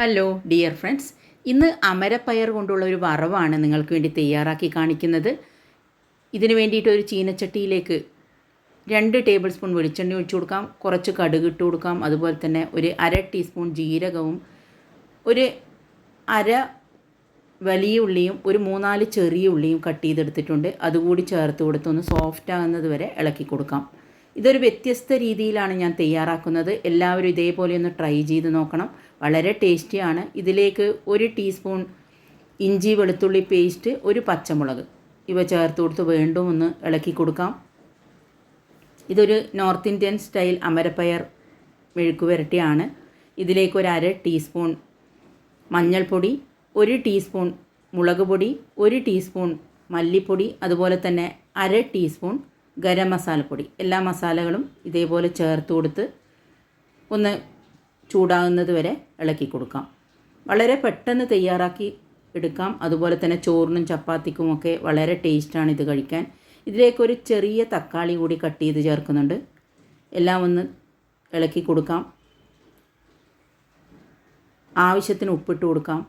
Hello dear friends ഇന്ന് അമരപ്പയർ കൊണ്ടുള്ള ഒരു വറവാണ് നിങ്ങൾക്ക് വേണ്ടി തയ്യാറാക്കി കാണിക്കുന്നത്. ഇതിന് വേണ്ടിയിട്ട് ഒരു ചീനച്ചട്ടിയിലേക്ക് രണ്ട് ടേബിൾ സ്പൂൺ വെളിച്ചെണ്ണ ഒഴിച്ചു കൊടുക്കാം. കുറച്ച് കടുക് ഇട്ട് കൊടുക്കാം. അതുപോലെ തന്നെ ഒരു അര ടീസ്പൂൺ ജീരകവും ഒരു അര വലിയ ഉള്ളിയും ഒരു മൂന്നാൽ ചെറിയ ഉള്ളിയും കട്ട് ചെയ്തെടുത്തിട്ടുണ്ട്. അതുകൂടി ചേർത്ത് കൊടുത്ത് ഒന്ന് സോഫ്റ്റ് ആകുന്നത് വരെ ഇളക്കി കൊടുക്കാം. ഇതൊരു വ്യത്യസ്ത രീതിയിലാണ് ഞാൻ തയ്യാറാക്കുന്നത്. എല്ലാവരും ഇതേപോലെ ഒന്ന് ട്രൈ ചെയ്ത് നോക്കണം. വളരെ ടേസ്റ്റിയാണ്. ഇതിലേക്ക് ഒരു ടീസ്പൂൺ ഇഞ്ചി വെളുത്തുള്ളി പേസ്റ്റ് ഒരു പച്ചമുളക് ഇവ ചേർത്ത് കൊടുത്ത് വീണ്ടും ഒന്ന് ഇളക്കി കൊടുക്കാം. ഇതൊരു നോർത്ത് ഇന്ത്യൻ സ്റ്റൈൽ അമരപ്പയർ മെഴുക്ക് പുരട്ടിയാണ്. ഇതിലേക്ക് ഒരു അര ടീസ്പൂൺ മഞ്ഞൾപ്പൊടി ഒരു ടീസ്പൂൺ മുളക് പൊടി ഒരു ടീസ്പൂൺ മല്ലിപ്പൊടി അതുപോലെ തന്നെ അര ടീസ്പൂൺ ഗരം മസാലപ്പൊടി. എല്ലാ മസാലകളും ഇതേപോലെ ചേർത്ത് കൊടുത്ത് ഒന്ന് ചൂടാകുന്നത് വരെ ഇളക്കി കൊടുക്കാം. വളരെ പെട്ടെന്ന് തയ്യാറാക്കി എടുക്കാം. അതുപോലെ തന്നെ ചോറിനും ചപ്പാത്തിക്കുമൊക്കെ വളരെ ടേസ്റ്റാണ് ഇത് കഴിക്കാൻ. ഇതിലേക്ക് ഒരു ചെറിയ തക്കാളി കൂടി കട്ട് ചെയ്ത് ചേർക്കുന്നുണ്ട്. എല്ലാം ഒന്ന് ഇളക്കി കൊടുക്കാം. ആവശ്യത്തിന് ഉപ്പിട്ട് കൊടുക്കാം.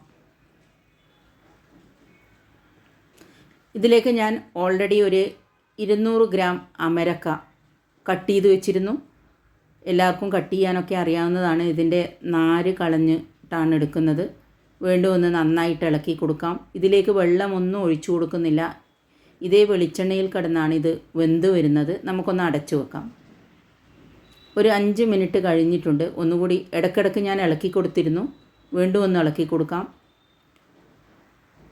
ഇതിലേക്ക് ഞാൻ ഓൾറെഡി ഒരു ഇരുന്നൂറ് ഗ്രാം അമരക്ക കട്ട് ചെയ്ത് വെച്ചിരുന്നു. എല്ലാവർക്കും കട്ട് ചെയ്യാനൊക്കെ അറിയാവുന്നതാണ് ഇതിന്റെ നാര് കളഞ്ഞിട്ടാണ് എടുക്കുന്നത്. വീണ്ടും ഒന്ന് നന്നായിട്ട് ഇളക്കി കൊടുക്കാം. ഇതിലേക്ക് വെള്ളമൊന്നും ഒഴിച്ചു കൊടുക്കുന്നില്ല. ഇതേ വെളിച്ചെണ്ണയിൽ കിടന്നാണ് ഇത് വെന്ത് വരുന്നത്. നമുക്കൊന്ന് അടച്ചു വെക്കാം. ഒരു അഞ്ച് മിനിറ്റ് കഴിഞ്ഞിട്ടുണ്ട്. ഒന്നുകൂടി ഇടക്കിടക്ക് ഞാൻ ഇളക്കി കൊടുത്തിരുന്നു. വീണ്ടും ഒന്ന് ഇളക്കി കൊടുക്കാം.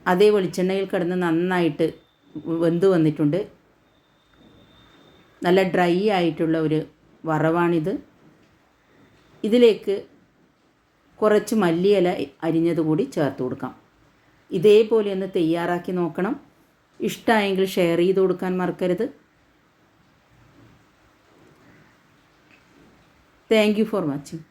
അതേ വെളിച്ചെണ്ണയിൽ കിടന്ന് നന്നായിട്ട് വെന്ത് വന്നിട്ടുണ്ട്. നല്ല ഡ്രൈ ആയിട്ടുള്ള ഒരു വറവാണിത്. ഇതിലേക്ക് കുറച്ച് മല്ലിയില അരിഞ്ഞത് കൂടി ചേർത്ത് കൊടുക്കാം. ഇതേപോലെ ഒന്ന് തയ്യാറാക്കി നോക്കണം. ഇഷ്ടമായെങ്കിൽ ഷെയർ ചെയ്ത് കൊടുക്കാൻ മറക്കരുത്. Thank you for watching